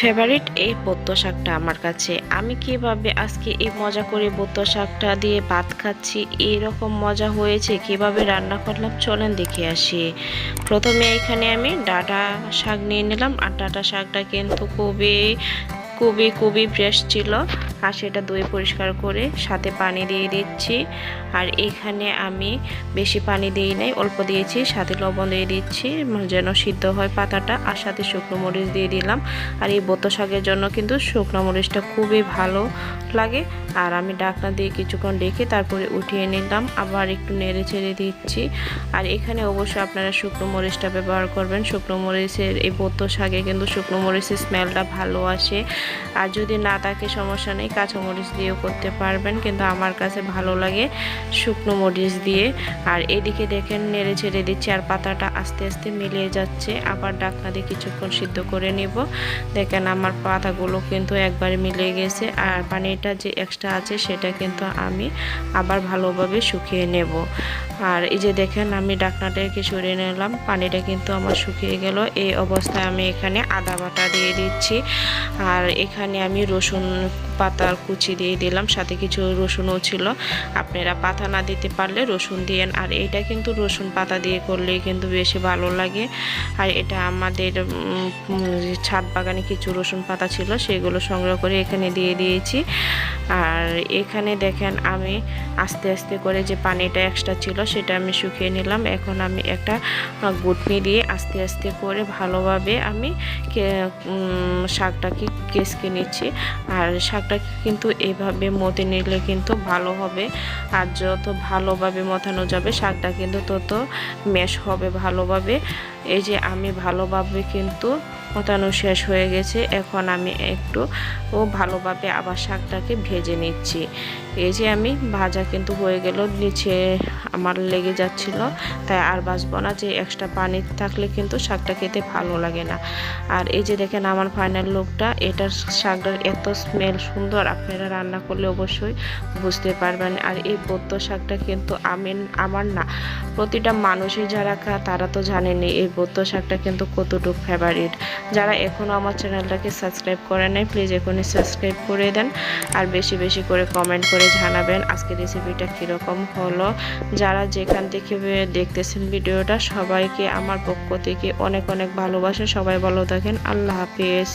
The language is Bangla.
ফেভারিট এই পদ্ম শাকটা আমার কাছে। আমি কীভাবে আজকে এই মজা করে পদ্ম শাকটা দিয়ে ভাত খাচ্ছি এরকম মজা হয়েছে, কীভাবে রান্না করলাম, চলেন দেখে আসি। প্রথমে এখানে আমি ডাটা শাক নিয়ে নিলাম, আর ডাটা শাকটা কিন্তু খুবই খুবই খুবই ফ্রেশ ছিল। আর সেটা ধুয়ে পরিষ্কার করে সাথে পানি দিয়ে দিচ্ছি। আর এখানে আমি বেশি পানি দিই নাই, অল্প দিয়েছি, সাথে লবণ দিয়ে দিচ্ছি যেন সিদ্ধ হয় পাতাটা। আর সাথে শুকনো মরিচ দিয়ে দিলাম। আর এই বোতো শাকের জন্য কিন্তু শুকনো মরিচটা খুবই ভালো লাগে। আর আমি ডাকনা দিয়ে কিছুক্ষণ রেখে তারপরে উঠিয়ে নিলাম, আবার একটু নেড়ে ছেড়ে দিচ্ছি। আর এখানে অবশ্যই আপনারা শুকনো মরিচটা ব্যবহার করবেন। শুকনো মরিচের এই বোতো শাকে কিন্তু শুকনো মরিচের স্মেলটা ভালো আসে। আর যদি না থাকে সমস্যা নেই কাঁচামরিচ দিয়েও করতে পারবেন, কিন্তু আমার কাছে ভালো লাগে শুকনো মরিচ দিয়ে। আর এদিকে দেখেন, নেড়ে ছেড়ে দিচ্ছি আর পাতাটা আস্তে আস্তে মিলিয়ে যাচ্ছে। আবার ডাকনা দিয়ে কিছুক্ষণ সিদ্ধ করে নেব। দেখেন আমার পাতাগুলো কিন্তু একবারে মিলে গেছে। আর পানিটা যে এক্সট্রা আছে, সেটা কিন্তু আমি আবার ভালোভাবে শুকিয়ে নেব। আর এই যে দেখেন, আমি ডাকনাটাকে সরিয়ে নিলাম। পানিটা কিন্তু আমার শুকিয়ে গেল। এই অবস্থায় আমি এখানে আদা বাটা দিয়ে দিচ্ছি। আর এখানে আমি রসুন পাতার কুচি দিয়ে দিলাম। সাথে কিছু রসুনও ছিল। আপনারা পাতা না দিতে পারলে রসুন দিয়েন। আর এটা কিন্তু রসুন পাতা দিয়ে করলে কিন্তু বেশি ভালো লাগে। আর এটা আমাদের ছাদ বাগানে কিছু রসুন পাতা ছিল, সেগুলো সংগ্রহ করে এখানে দিয়ে দিয়েছি। আর এখানে দেখেন, আমি আস্তে আস্তে করে যে পানিটা এক্সট্রা ছিল সেটা আমি শুকিয়ে নিলাম। এখন আমি একটা গুটনি দিয়ে আস্তে আস্তে করে ভালোভাবে আমি শাকটাকে কেসকে নিচ্ছি। আর শাকটাকে কিন্তু এভাবে মতে নিলে কিন্তু ভালো হবে। আর যত ভালোভাবে মথানো যাবে, শাকটা কিন্তু তত মেশ হবে ভালোভাবে। এই যে আমি ভালোভাবে কিন্তু মতানো শেষ হয়ে গেছে, এখন আমি একটু ও ভালোভাবে আবার শাকটাকে ভেজে নিচ্ছি। এই যে আমি ভাজা কিন্তু হয়ে গেল, নিচে আমার লেগে যাচ্ছিল, তাই আর বাঁচবো না, যে এক্সট্রা পানি থাকলে কিন্তু শাকটা খেতে ভালো লাগে না। আর এই যে দেখেন আমার ফাইনাল লুকটা এটার শাকটার এত স্মেল সুন্দর, আপনারা রান্না করলে অবশ্যই বুঝতে পারবেন। আর এই পদ্ম শাকটা কিন্তু আমি আমার না, প্রতিটা মানুষই যারা খায় তারা তো জানেনি এই পদ্ম শাকটা কিন্তু কতটুকু ফেভারিট যারা এখনও আমার চ্যানেলটাকে সাবস্ক্রাইব করে নেয় প্লিজ এখনই সাবস্ক্রাইব করে দেন আর বেশি বেশি করে কমেন্ট করে জানাবেন আজকে রেসিপিটা কীরকম হলো। যারা যেখান থেকে দেখতেছেন ভিডিওটা, সবাইকে আমার পক্ষ থেকে অনেক অনেক ভালোবাসা। সবাই ভালো থাকেন, আল্লাহ হাফিজ।